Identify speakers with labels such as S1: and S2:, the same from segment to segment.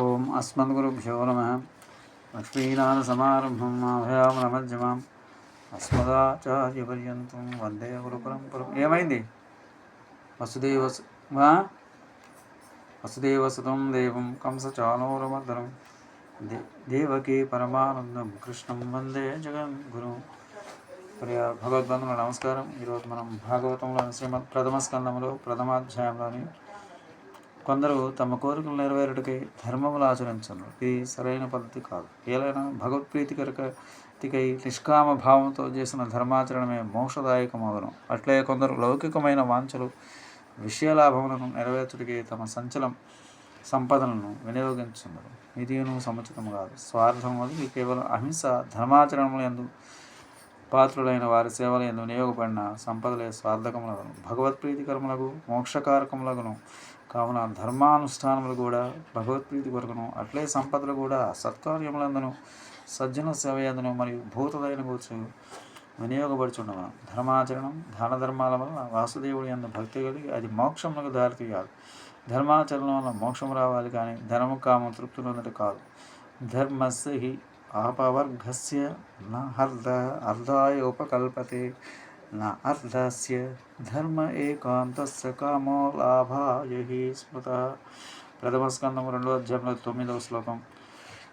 S1: ఓం అస్మద్గురుభ్యో నమ. లక్ష్మీనాథసమారంభం అభయామనమధ్యమాం అస్మదాచార్యపర్యంతం వందే గురుపరంపరం ఏమైంది? వసుదేవ వసుదేవసుతం దేవం కంసచానోరమర్దనం. దే దేవకీ పరమానందం కృష్ణం వందే జగద్గురు. ప్రియ భగవద్బంధువుల నమస్కారం. ఈరోజు మనం భాగవతంలోని శ్రీమద్ ప్రథమ స్కందంలో ప్రథమాధ్యాయంలోని కొందరు తమ కోరికలు నెరవేరుటకై ధర్మములు ఆచరించను. ఇది సరైన పద్ధతి కాదు. ఏలైనా భగవత్ప్రీతికరకతికై నిష్కామ భావంతో చేసిన ధర్మాచరణమే మోక్షదాయకమవను అట్లే కొందరు లౌకికమైన వాంఛలు విషయలాభములను నెరవేర్చుడికి తమ సంచలం సంపదలను వినియోగించున్నారు ఇదిను సముచితము కాదు. స్వార్థం వదిలి కేవలం అహింస ధర్మాచరణములు ఎందు పాత్రులైన వారి సేవలు ఎందు వినియోగపడిన సంపదలే స్వార్థకములను భగవత్ప్రీతికరములకు మోక్షకారకములకును కావున ధర్మానుష్ఠానములు కూడా భగవత్ప్రీతి కొరకును అట్లే సంపదలు కూడా సత్కార్యములందును సజ్జన సేవయందును మరియు భూతదైన కూర్చు వినియోగపడుచుండవ ధర్మాచరణం దాన ధర్మాల వల్ల వాసుదేవుడి అందు భక్తి కలిగి అది మోక్షములకు దారితీయాలి ధర్మాచరణం వల్ల మోక్షం రావాలి కానీ ధర్మ కామం తృప్తి పొందట కాదు. ధర్మస్య హి ఆపవర్గస్య నర్ధ అర్ధాయ ఉపకల్పతే. न अर्थस्य ధర్మ ఏకాంతస్య కామో లాభాయ హి స్మృత ప్రథమ స్కందం రెండో అధ్యాయంలో తొమ్మిదవ శ్లోకం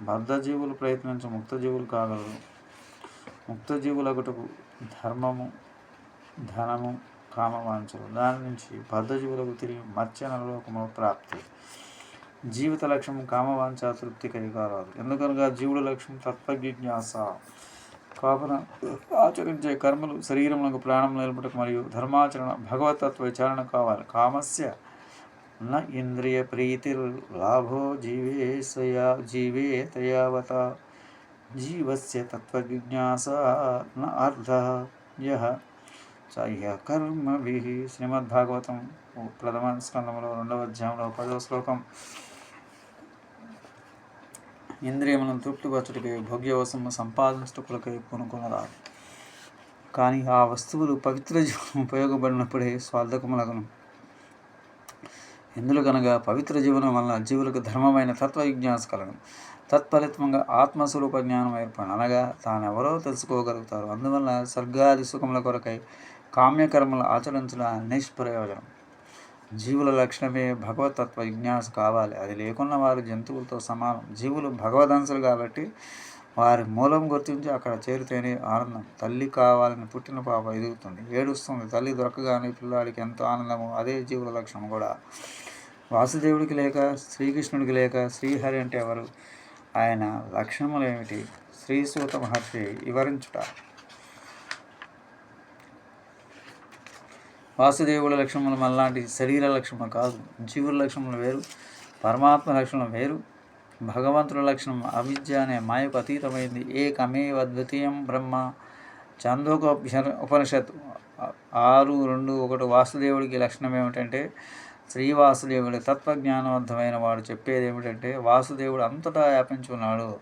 S1: బద్ధజీవులు ప్రయత్నించి ముక్తజీవులు కాగలరు ముక్తజీవులకుటకు ధర్మము ధనము కామవాంఛలు దాని నుంచి బద్ధజీవులకు తిరిగి మత్స్య నరలోకము ప్రాప్తి జీవిత లక్ష్యం కామవాంఛ తృప్తి కలిగారాదు ఎందుకనగా జీవుల లక్ష్యం తత్వజిజ్ఞాస పాపన ఆచరించే కర్మలు శరీరములకు ప్రాణం నిలబడకు మరియు ధర్మాచరణ భగవతత్వ విచారణ కావాలి. కామస్య న ఇంద్రియ ప్రీతి లాభో జీవేశయా జీవేతయావత జీవస్య తత్వజిజ్ఞాస న అర్థ యహ చహ్య కర్మభి. శ్రీమద్భాగవతం ప్రథమ స్కందంలో రెండవ అధ్యాయంలో పదవ శ్లోకం ఇంద్రియములను తృప్తిపరచుటకై భోగ్యవశము సంపాదించుటకులకై పూనుకొనరాదు కానీ ఆ వస్తువులు పవిత్ర జీవనం ఉపయోగపడినప్పుడే స్వార్థకములగను. ఎందులో కనుక పవిత్ర జీవనం వలన జీవులకు ధర్మమైన తత్వ విజ్ఞాస కలగను. తత్ఫలితంగా ఆత్మస్వరూప జ్ఞానం ఏర్పడి అనగా తానెవరో తెలుసుకోగలుగుతారు. అందువల్ల స్వర్గాది సుఖముల కొరకై కామ్యకర్మలు ఆచరించడం నిష్ప్రయోజనం. జీవుల లక్షణమే భగవతత్వ విజ్ఞాస కావాలి. అది లేకున్న వారు జంతువులతో సమానం. జీవులు భగవదంశలు కాబట్టి వారి మూలం గుర్తించి అక్కడ చేరితేనే ఆనందం. తల్లి కావాలని పుట్టిన పాప ఎదుగుతుంది. ఏడుస్తుంది. తల్లి దొరకగానే పిల్లాడికి ఎంతో ఆనందము. అదే జీవుల లక్షణం కూడా. వాసుదేవుడికి లేక శ్రీకృష్ణుడికి లేక శ్రీహరి అంటే ఎవరు? ఆయన లక్షణములు ఏమిటి? శ్రీసూత మహర్షి వివరించుట. వాసుదేవుల లక్షణములు మనలాంటి శరీర లక్షణములు కాదు. జీవుల లక్షణములు వేరు పరమాత్మ లక్షణం వేరు. భగవంతుల లక్షణం అవిద్య అనే మాయకు అతీతమైంది. ఏకమే అద్వితీయం బ్రహ్మ. చందోక ఉపనిషత్ ఆరు రెండు ఒకటి వాసుదేవుడికి లక్షణం ఏమిటంటే శ్రీ వాసుదేవుడి తత్వజ్ఞానవంతమైన వాడు చెప్పేది ఏమిటంటే వాసుదేవుడు అంతటా వ్యాపించుకున్నాడు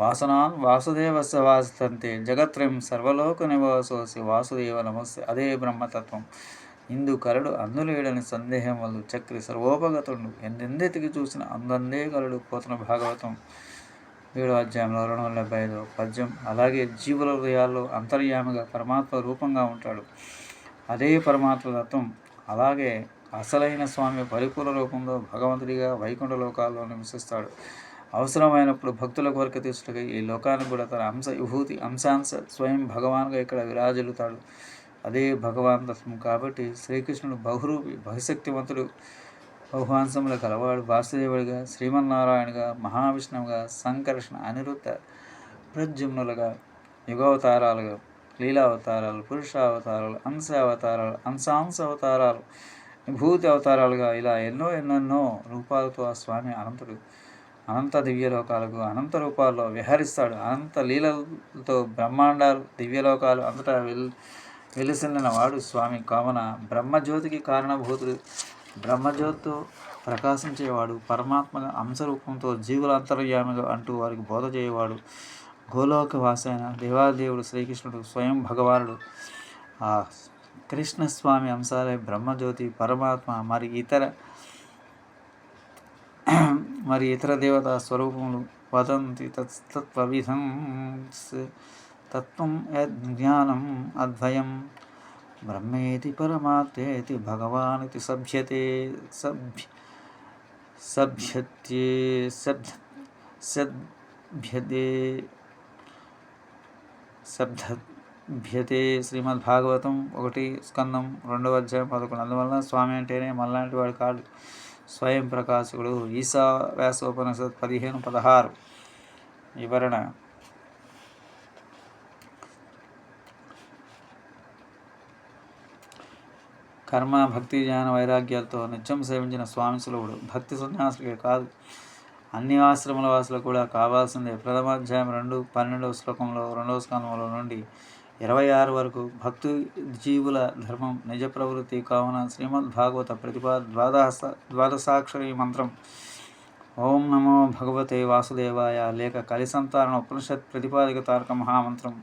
S1: వాసనాన్ వాసుదేవస్య వాసితంతే. జగత్రయం సర్వలోక నివాసోసి వాసుదేవ నమస్తే. అదే బ్రహ్మతత్వం. ఇందు కరడు అందులేడని సందేహం వల్ల చక్రి సర్వోపగతుడు ఎందెందెతికి చూసిన అందందే కలడు. పోతున్న భాగవతం ఏడో అధ్యాయంలో రెండు వందల డెబ్బై ఐదో పద్యం అలాగే జీవుల హృదయాల్లో అంతర్యామిగా పరమాత్మ రూపంగా ఉంటాడు. అదే పరమాత్మ తత్వం అలాగే అసలైన స్వామి పరిపూర్ణ రూపంలో భగవంతుడిగా వైకుంఠ లోకాల్లో నివసిస్తాడు. అవసరమైనప్పుడు భక్తుల కోరిక తీసుకుని ఈ లోకానికి కూడా తన అంశ విభూతి అంశాంశ స్వయం భగవాన్గా ఇక్కడ విరాజిల్లుతాడు. అదే భగవాన్ తత్వం కాబట్టి శ్రీకృష్ణుడు బహురూపి బహుశక్తివంతుడు బహువాంశముల కలవాడు వాసుదేవుడిగా శ్రీమన్నారాయణగా మహావిష్ణువుగా సంకర్షణ అనిరుద్ధ ప్రద్యుమ్నులుగా యుగావతారాలుగా లీలావతారాలు పురుషావతారాలు అంశ అవతారాలు అంశాంశ అవతారాలు విభూతి అవతారాలుగా ఇలా ఎన్నో ఎన్నెన్నో రూపాలతో ఆ స్వామి అనంతుడు అనంత దివ్యలోకాలకు అనంత రూపాల్లో విహరిస్తాడు. అనంత లీలలతో బ్రహ్మాండాలు దివ్యలోకాలు అంతటా వెల్ వెలిసిన వాడు స్వామి కావున బ్రహ్మజ్యోతికి కారణభూతుడు. బ్రహ్మజ్యోతితో ప్రకాశించేవాడు పరమాత్మ అంశరూపంతో జీవుల అంతర్యామిగా అంటూ వారికి బోధ చేయవాడు గోలోక వాసైన దేవాదేవుడు శ్రీకృష్ణుడు స్వయం భగవానుడు. ఆ కృష్ణస్వామి అంశాలే బ్రహ్మజ్యోతి పరమాత్మ మరి ఇతర మరి ఇతర దేవతా స్వరూపములు. వదంతి తత్వవిధం తత్వం యజ్ఞానం అద్వయం. బ్రహ్మేతి పరమాత్మేతి భగవానితి సభ్యతే సభ్య సభ్యతే సభ్య సభ్యతే సభ్యతే శ్రీమద్భాగవతం ఒకటి స్కందం రెండవ అధ్యాయం పదకొండు. అందువలన స్వామి అంటేనే మళ్ళాంటి వాడు కాడు స్వయం ప్రకాశకుడు. ఈశా వ్యాసోపనిషత్ పదిహేను పదహారు. వివరణ కర్మ భక్తి జ్ఞాన వైరాగ్యాలతో నిత్యం సేవించిన స్వామి సులభుడు. భక్తి సన్యాసులకే కాదు అన్ని ఆశ్రమల వాసులకు కూడా కావాల్సిందే. ప్రథమాధ్యాయం రెండు పన్నెండవ శ్లోకంలో రెండవ స్కందంలో నుండి ఇరవై ఆరు వరకు భక్తు జీవుల ధర్మం నిజ ప్రవృత్తి కావున శ్రీమద్ భాగవత ప్రతిపా ద్వాదశ ద్వాదశాక్షరి మంత్రం. ఓం నమో భగవతే వాసుదేవాయ లేక కలిసంతారణ ఉపనిషత్ ప్రతిపాదిక తారక మహామంత్రం.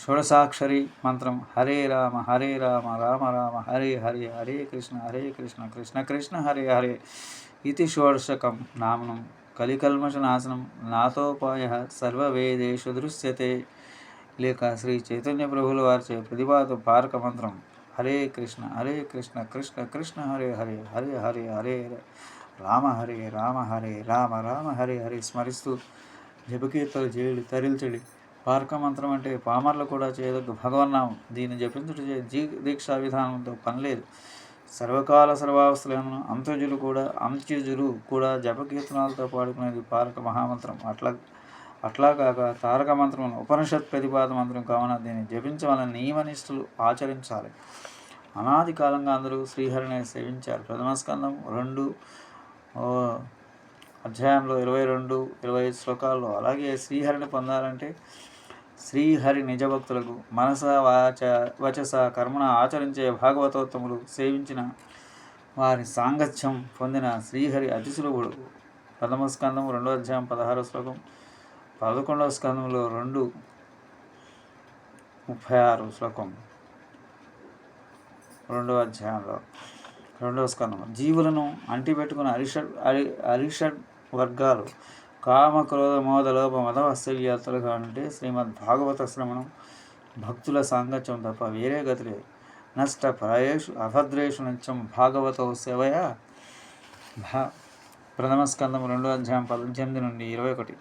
S1: షోడసాక్షరి మంత్రం హరే రామ హరే రామ రామ రామ హరే హరే హరే కృష్ణ హరే కృష్ణ కృష్ణ కృష్ణ హరే హరే ఇది షోడశకం నామనం. కలికల్మషనాశనం నాతోపాయ సర్వవేదేషు దృశ్యతే. లేక శ్రీ చైతన్య ప్రభుల వారిచే ప్రతిపాద పారక మంత్రం హరే కృష్ణ హరే కృష్ణ కృష్ణ కృష్ణ హరే హరే హరే హరే హరే రామ హరే రామ హరే రామ రామ హరే హరే స్మరిస్తూ జపకీర్తలు చేయడి తరిల్చడి. పారక మంత్రం అంటే పామర్లు కూడా చేయదగ్గ భగవన్నామం దీన్ని జపించుట జీ దీక్షా విధానంతో పనిలేదు. సర్వకాల సర్వావస్థలను అంత్యజులు కూడా అంత్యజులు కూడా జపకీర్తనాలతో పాడుకునేది పారక మహామంత్రం. అట్లా అట్లా కాక తారక మంత్రం ఉపనిషత్ ప్రతిపాద మంత్రం కావున దీన్ని జపించవాలని నియమనిష్ఠులు ఆచరించాలి. అనాది కాలంగా అందరూ శ్రీహరిని సేవించారు. ప్రథమ స్కందం రెండు అధ్యాయంలో ఇరవై రెండు ఇరవై ఐదు శ్లోకాల్లో అలాగే శ్రీహరిని పొందాలంటే శ్రీహరి నిజభక్తులకు మనస వాచ వచస కర్మణ ఆచరించే భాగవతోత్తములు సేవించిన వారి సాంగత్యం పొందిన శ్రీహరి అతిశులువుడు ప్రథమ స్కందం రెండో అధ్యాయం పదహారో శ్లోకం. పదకొండవ స్కందంలో రెండు ముప్పై ఆరు శ్లోకం. రెండవ అధ్యాయంలో రెండవ స్కందం జీవులను అంటిపెట్టుకున్న అరిషడ్ అరి అరిషడ్ వర్గాలు కామ క్రోధ మోద లోప మద వస్తవ్యాత్రలుగా శ్రీమద్ భాగవత శ్రవణం భక్తుల సాంగత్యం తప్ప వేరే గతి లేదు. నష్ట ప్రాయేషు అభద్రేషు నిత్యం భాగవత సేవయ. భా ప్రథమ స్కందం రెండో అధ్యాయం పద్దెనిమిది నుండి ఇరవై ఒకటి.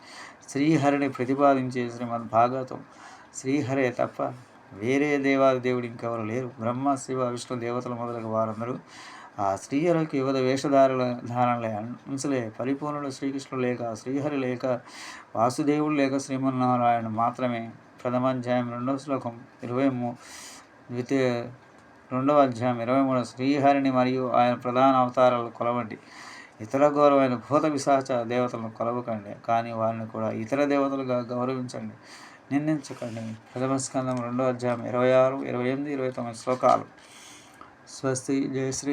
S1: శ్రీహరిని ప్రతిపాదించే శ్రీమద్ భాగవతం శ్రీహరే తప్ప వేరే దేవాది దేవుడు ఇంకెవరు లేరు. బ్రహ్మ శివ విష్ణు దేవతలు మొదలగు వారందరూ ఆ శ్రీహరికి యువత వేషధారుల ధారణలే అంశలే పరిపూర్ణుడు శ్రీకృష్ణుడు లేక శ్రీహరి లేక వాసుదేవుడు లేక శ్రీమన్నారాయణ మాత్రమే. ప్రథమాధ్యాయం రెండవ శ్లోకం ఇరవై మూ ద్వితీయ రెండవ అధ్యాయం ఇరవై మూడు శ్రీహరిని మరియు ఆయన ప్రధాన అవతారాలు కొలవండి. ఇతర గౌరవమైన భూత విశాచ దేవతలను కొలవకండి. కానీ వారిని కూడా ఇతర దేవతలుగా గౌరవించండి. నిందించకండి. ప్రథమస్కందం రెండో అధ్యాయం ఇరవై ఆరు ఇరవై ఎనిమిది ఇరవై తొమ్మిది శ్లోకాలు. స్వస్తి జయశ్రీ